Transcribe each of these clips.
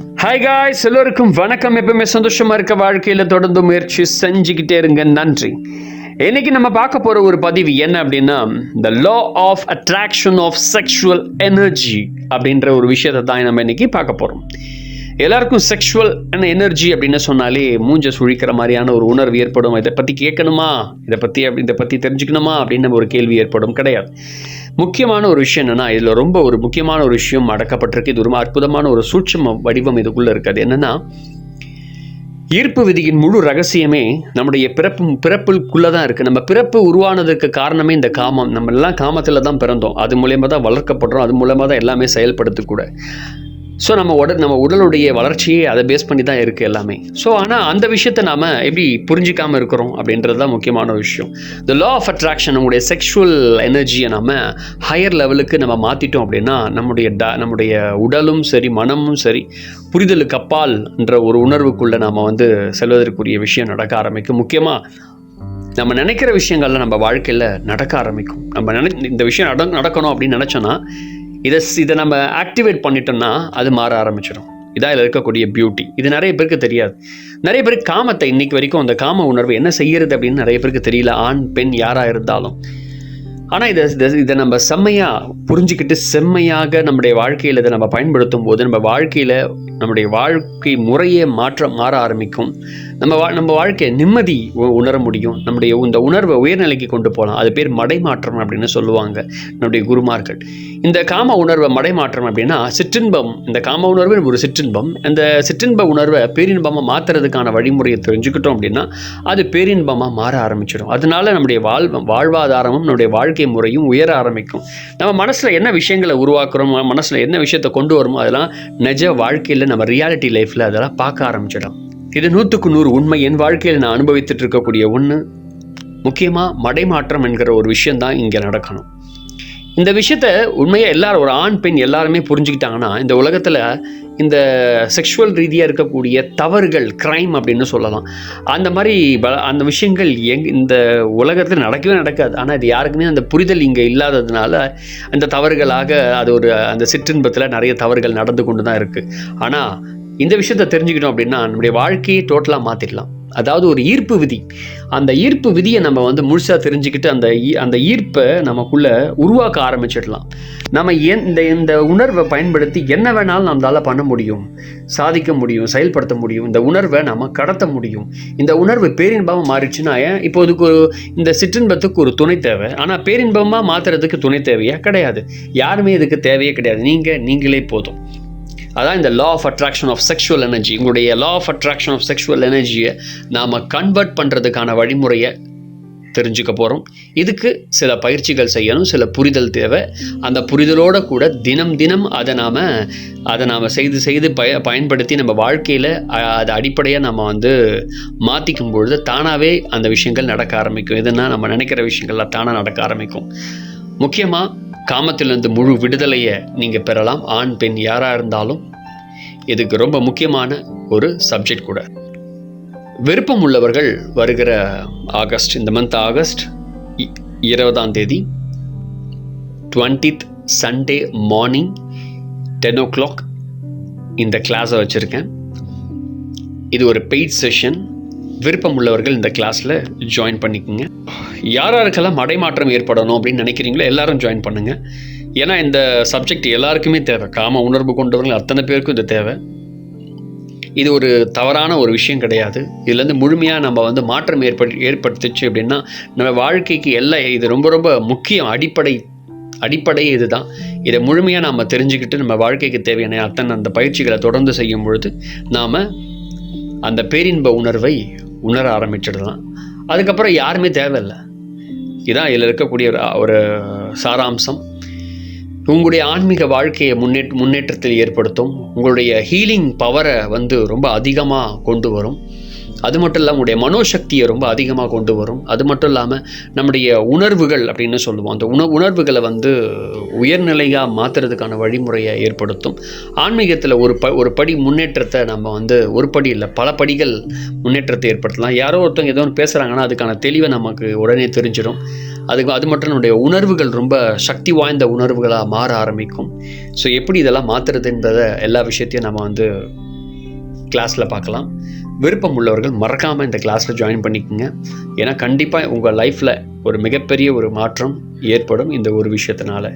Hi guys எல்லோருக்கும் வணக்கம். எப்பவுமே சந்தோஷமா இருக்க வாழ்க்கையில தொடர்ந்து முயற்சி செஞ்சுக்கிட்டே இருங்க. நன்றி. இன்னைக்கு நம்ம பார்க்க போற ஒரு பதிவு என்ன அப்படின்னா the law of attraction of sexual energy அப்படின்ற ஒரு விஷயத்தை தான் நம்ம இன்னைக்கு பார்க்க போறோம். எல்லாருக்கும் செக்ஷுவல் அண்ட் எனர்ஜி அப்படின்னு சொன்னாலே மூஞ்ச சுழிக்கிற மாதிரியான ஒரு உணர்வு ஏற்படும். இதை பற்றி கேட்கணுமா? இதை பற்றி அப்படி இதை பற்றி தெரிஞ்சுக்கணுமா? அப்படின்னு ஒரு கேள்வி ஏற்படும். கிடையாது. முக்கியமான ஒரு விஷயம் என்னென்னா இதில் ரொம்ப ஒரு முக்கியமான ஒரு விஷயம் அடக்கப்பட்டிருக்கு. இது ஒரு அற்புதமான ஒரு சூட்சம வடிவம் இதுக்குள்ளே இருக்குது. என்னென்னா ஈர்ப்பு விதியின் முழு ரகசியமே நம்முடைய பிறப்பு பிறப்புக்குள்ளே தான் இருக்குது நம்ம பிறப்பு உருவானதுக்கு காரணமே இந்த காமம். நம்ம எல்லாம் காமத்தில் தான் பிறந்தோம். அது மூலயமா தான் வளர்க்கப்படுறோம். அது மூலமாக தான் எல்லாமே செயல்படுத்தக்கூட. ஸோ நம்ம உடல் நம்ம உடலுடைய வளர்ச்சியே அதை பேஸ் பண்ணி தான் இருக்குது எல்லாமே. ஸோ ஆனால் அந்த விஷயத்தை நாம் எப்படி புரிஞ்சிக்காமல் இருக்கிறோம் அப்படின்றது தான் முக்கியமான விஷயம். த லா ஆஃப் அட்ராக்ஷன் நம்முடைய செக்ஷுவல் எனர்ஜியை நம்ம ஹையர் லெவலுக்கு நம்ம மாற்றிட்டோம் அப்படின்னா நம்முடைய ட நம்முடைய உடலும் சரி மனமும் சரி புரிதலுக்கு அப்பால் என்ற ஒரு உணர்வுக்குள்ளே நாம் வந்து செல்வதற்குரிய விஷயம் நடக்க ஆரம்பிக்கும். முக்கியமாக நம்ம நினைக்கிற விஷயங்கள்லாம் நம்ம வாழ்க்கையில் நடக்க ஆரம்பிக்கும். நம்ம நினை இந்த விஷயம் நட நடக்கணும் அப்படின்னு நினச்சோன்னா இதை இதை நம்ம ஆக்டிவேட் பண்ணிட்டோம்னா அது மாற ஆரம்பிச்சிடும். இதான் இதில் இருக்கக்கூடிய பியூட்டி இது நிறைய பேருக்கு தெரியாது. நிறைய பேருக்கு காமத்தை இன்னைக்கு வரைக்கும் அந்த காம உணர்வு என்ன செய்யறது அப்படின்னு நிறைய பேருக்கு தெரியல ஆண் பெண் யாராக இருந்தாலும். ஆனால் இதை இதை இதை நம்ம செம்மையாக புரிஞ்சுக்கிட்டு செம்மையாக நம்முடைய வாழ்க்கையில் இதை நம்ம பயன்படுத்தும் போது நம்ம வாழ்க்கையில் நம்முடைய வாழ்க்கை முறையே மாற்ற மாற ஆரம்பிக்கும். நம்ம வா நம்ம வாழ்க்கையை நிம்மதி உ- உணர முடியும். நம்முடைய இந்த உணர்வை உயர்நிலைக்கு கொண்டு போகலாம். அது பேர் மடைமாற்றம் அப்படின்னு சொல்லுவாங்க நம்முடைய குருமார்கள். இந்த காம உணர்வை மடைமாற்றம் அப்படின்னா சிற்றின்பம். இந்த காம உணர்வு ஒரு சிற்றின்பம். அந்த சிற்றின்ப உணர்வை பேரின்பமாக மாற்றுறதுக்கான வழிமுறையை தெரிஞ்சுக்கிட்டோம் அப்படின்னா அது பேரின்பமாக மாற ஆரம்பிச்சிடும். அதனால நம்முடைய வாழ் வாழ்வாதாரமும் நம்முடைய வாழ்க்கை முறையும் உயர ஆரம்பிக்கும். நம்ம மனசில் என்ன விஷயங்களை உருவாக்குறோமோ மனசில் என்ன விஷயத்தை கொண்டு வருமோ அதெல்லாம் நிஜ வாழ்க்கையில் நம்ம ரியாலிட்டி லைஃப்பில் அதெல்லாம் பார்க்க ஆரம்பிச்சிடும். இது நூற்றுக்கு நூறு உண்மை. என் வாழ்க்கையில் நான் அனுபவித்துட்டு இருக்கக்கூடிய ஒன்று முக்கியமாக மடைமாற்றம் என்கிற ஒரு விஷயந்தான் இங்கே நடக்கணும். இந்த விஷயத்த உண்மையாக எல்லாரும் ஒரு ஆண் பெண் எல்லாருமே புரிஞ்சுக்கிட்டாங்கன்னா இந்த உலகத்தில் இந்த செக்ஷுவல் ரீதியாக இருக்கக்கூடிய தவறுகள் க்ரைம் அப்படின்னு சொல்லலாம். அந்த மாதிரி ப- அந்த விஷயங்கள் எங் இந்த உலகத்தில் நடக்கவே நடக்காது. ஆனால் இது யாருக்குமே அந்த புரிதல் இங்கே இல்லாததுனால அந்த தவறுகளாக அது ஒரு அந்த சிற்றின்பத்தில் நிறைய தவறுகள் நடந்து கொண்டு தான் இருக்குது ஆனால் இந்த விஷயத்தை தெரிஞ்சுக்கிட்டோம் அப்படின்னா நம்முடைய வாழ்க்கையை டோட்டலாக மாற்றிடலாம் அதாவது ஒரு ஈர்ப்பு விதி. அந்த ஈர்ப்பு விதியை நம்ம வந்து முழுசாக தெரிஞ்சுக்கிட்டு அந்த ஈ- அந்த ஈர்ப்பை நமக்குள்ளே உருவாக்க ஆரம்பிச்சிடலாம். நம்ம இந்த இந்த உணர்வை பயன்படுத்தி என்ன வேணாலும் நம்மளால் பண்ண முடியும். சாதிக்க முடியும் செயல்படுத்த முடியும். இந்த உணர்வை நம்ம கடத்த முடியும். இந்த உணர்வு பேரின்பமாக மாறிடுச்சுன்னா ஏன்? இப்போ இதுக்கு ஒரு இந்த சிற்றின்பத்துக்கு ஒரு துணை தேவை. ஆனால் பேரின்பமாக மாற்றுறதுக்கு துணை தேவையா? கிடையாது. யாருமே இதுக்கு தேவையே கிடையாது. நீங்கள் நீங்களே போதும். அதான் இந்த law of attraction of sexual energy உங்களுடைய law of attraction of sexual எனர்ஜியை நாம் கன்வெர்ட் பண்ணுறதுக்கான வழிமுறையை தெரிஞ்சுக்க போகிறோம் இதுக்கு சில பயிற்சிகள் செய்யணும் சில புரிதல் தேவை. அந்த புரிதலோட கூட தினம் தினம் அதை நாம் அதை நாம் செய்து செய்து பய பயன்படுத்தி நம்ம வாழ்க்கையில் அதை அடிப்படையாக நம்ம வந்து மாற்றிக்கும் பொழுது தானாகவே அந்த விஷயங்கள் நடக்க ஆரம்பிக்கும். எதுனா நம்ம நினைக்கிற விஷயங்கள்லாம் தானாக நடக்க ஆரம்பிக்கும். முக்கியமாக காமத்திலிருந்து முழு விடுதலையை நீங்கள் பெறலாம். ஆண் பெண் யாராக இருந்தாலும் இதுக்கு ரொம்ப முக்கியமான ஒரு சப்ஜெக்ட் கூட. விருப்பம் உள்ளவர்கள் வருகிற ஆகஸ்ட் இந்த மந்த் ஆகஸ்ட் இ- இருபதாம் தேதி twentieth Sunday morning ten o'clock இந்த கிளாஸை வச்சுருக்கேன். இது ஒரு பெய்ட் செஷன் விருப்பம் உள்ளவர்கள் இந்த கிளாஸில் ஜாயின் பண்ணிக்கோங்க. யார் யாருக்கெல்லாம் மடைமாற்றம் ஏற்படணும் அப்படின்னு நினைக்கிறீங்களோ எல்லாரும் ஜாயின் பண்ணுங்கள் ஏன்னா இந்த சப்ஜெக்ட் எல்லாருக்குமே தேவை. காம உணர்வு கொண்டவர்கள் அத்தனை பேருக்கும் இது தேவை. இது ஒரு தவறான ஒரு விஷயம் கிடையாது. இதுலேருந்து முழுமையாக நம்ம வந்து மாற்றம் ஏற்படு ஏற்படுத்துச்சு அப்படின்னா நம்ம வாழ்க்கைக்கு எல்லாம் இது ரொம்ப ரொம்ப முக்கியம். அடிப்படை அடிப்படை இதுதான். இதை முழுமையாக நாம் தெரிஞ்சுக்கிட்டு நம்ம வாழ்க்கைக்கு தேவையான அத்தனை அந்த பயிற்சிகளை தொடர்ந்து செய்யும் பொழுது நாம் அந்த பேரின்ப உணர்வை உணர ஆரம்பிச்சிடலாம். அதுக்கப்புறம் யாருமே தேவையில்லை. இதான் இதில் இருக்கக்கூடிய ஒரு ஒரு சாராம்சம். உங்களுடைய ஆன்மீக வாழ்க்கையை முன்னேற் முன்னேற்றத்தில் ஏற்படுத்தும் உங்களுடைய ஹீலிங் பவரை வந்து ரொம்ப அதிகமாக கொண்டு வரும். அது மட்டும் இல்லாமல் உடைய மனோசக்தியை ரொம்ப அதிகமாக கொண்டு வரும். அது மட்டும் இல்லாமல் நம்முடைய உணர்வுகள் அப்படின்னு சொல்லுவோம். அந்த உண உணர்வுகளை வந்து உயர்நிலையாக மாற்றுறதுக்கான வழிமுறையை ஏற்படுத்தும். ஆன்மீகத்தில் ஒரு ப ஒரு படி முன்னேற்றத்தை நம்ம வந்து ஒரு படி இல்லை பல படிகள் முன்னேற்றத்தை ஏற்படுத்தலாம். யாரோ ஒருத்தவங்க ஏதோ ஒன்று பேசுகிறாங்கன்னா அதுக்கான தெளிவை நமக்கு உடனே தெரிஞ்சிடும். அதுக்கு அது மட்டும் நம்முடைய உணர்வுகள் ரொம்ப சக்தி வாய்ந்த உணர்வுகளாக மாற ஆரம்பிக்கும். ஸோ எப்படி இதெல்லாம் மாற்றுறதுன்றத எல்லா விஷயத்தையும் நம்ம வந்து கிளாஸில் பார்க்கலாம். விருப்பம் உள்ளவர்கள் மறக்காமல் இந்த கிளாஸில் ஜாயின் பண்ணிக்கோங்க. ஏன்னா கண்டிப்பாக உங்கள் லைஃப்பில் ஒரு மிகப்பெரிய ஒரு மாற்றம் ஏற்படும் இந்த ஒரு விஷயத்தினால.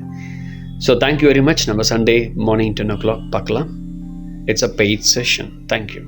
So thank you very much நம்ம Sunday morning ten o'clock பார்க்கலாம் it's a paid session thank you